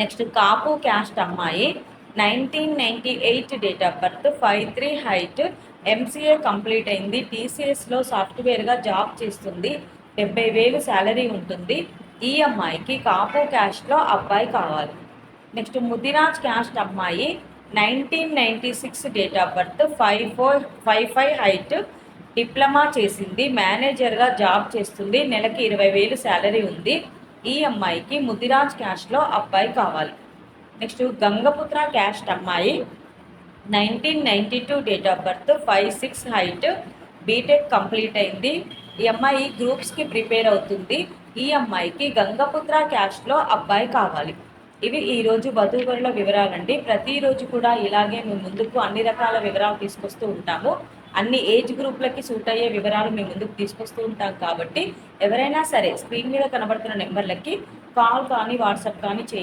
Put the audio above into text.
Next Kapu caste అమ్మాయి nineteen ninety eight date of birth five three height MCA complete అయింది. టీసీఎస్లో సాఫ్ట్వేర్గా job చేస్తుంది. డెబ్బై వేలు శాలరీ ఉంటుంది. ఈ అమ్మాయికి కాపు క్యాస్ట్లో అబ్బాయి కావాలి. నెక్స్ట్ ముదిరాజ్ క్యాస్ట్ అమ్మాయి nineteen ninety six date of birth five four five five height diploma చేసింది. మేనేజర్గా జాబ్ చేస్తుంది. నెలకి ఇరవై వేలు శాలరీ ఉంది. ఈ అమ్మాయికి ముదిరాజ్ క్యాస్ట్లో అబ్బాయి కావాలి. నెక్స్ట్ గంగపుత్ర క్యాస్ట్ అమ్మాయి nineteen ninety two date of birth five six height BTech complete అయింది. ఈ అమ్మాయి గ్రూప్స్కి ప్రిపేర్ అవుతుంది. ఈ అమ్మాయికి గంగపుత్ర క్యాస్ట్లో అబ్బాయి కావాలి. ఇవి ఈరోజు వధూవరుల వివరాలండి. ప్రతిరోజు కూడా ఇలాగే మేము ముందుకు అన్ని రకాల వివరాలు తీసుకొస్తూ ఉంటాము. అన్ని ఏజ్ గ్రూప్లకి సూట్ అయ్యే వివరాలు మేము ముందుకు తీసుకొస్తూ ఉంటాం కాబట్టి ఎవరైనా సరే స్క్రీన్ మీద కనబడుతున్న నెంబర్లకి కాల్ కానీ వాట్సాప్ కానీ చేయాలి